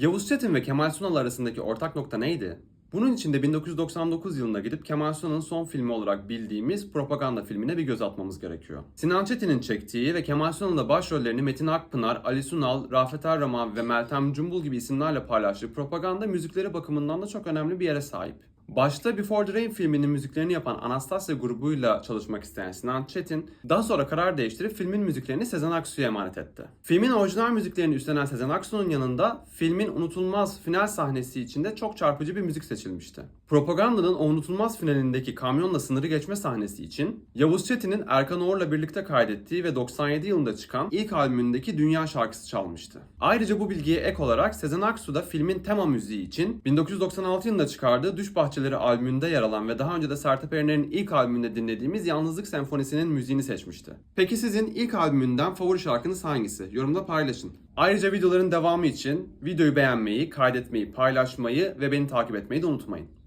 Yavuz Çetin ve Kemal Sunal arasındaki ortak nokta neydi? Bunun için de 1999 yılına gidip Kemal Sunal'ın son filmi olarak bildiğimiz Propaganda filmine bir göz atmamız gerekiyor. Sinan Çetin'in çektiği ve Kemal Sunal'ın da başrollerini Metin Akpınar, Ali Sunal, Rafet Erroman ve Meltem Cumbul gibi isimlerle paylaştığı Propaganda müzikleri bakımından da çok önemli bir yere sahip. Başta Before the Rain filminin müziklerini yapan Anastasia grubuyla çalışmak isteyen Sinan Çetin, daha sonra karar değiştirip filmin müziklerini Sezen Aksu'ya emanet etti. Filmin orijinal müziklerini üstlenen Sezen Aksu'nun yanında filmin unutulmaz final sahnesi içinde çok çarpıcı bir müzik seçilmişti. Propaganda'nın o unutulmaz finalindeki kamyonla sınırı geçme sahnesi için Yavuz Çetin'in Erkan Oğur'la birlikte kaydettiği ve 97 yılında çıkan ilk albümündeki Dünya şarkısı çalmıştı. Ayrıca bu bilgiye ek olarak Sezen Aksu da filmin tema müziği için 1996 yılında çıkardığı Düş Bahçeleri albümünde yer alan ve daha önce de Sertab Erener'in ilk albümünde dinlediğimiz Yalnızlık Senfonisi'nin müziğini seçmişti. Peki sizin ilk albümünden favori şarkınız hangisi? Yorumda paylaşın. Ayrıca videoların devamı için videoyu beğenmeyi, kaydetmeyi, paylaşmayı ve beni takip etmeyi de unutmayın.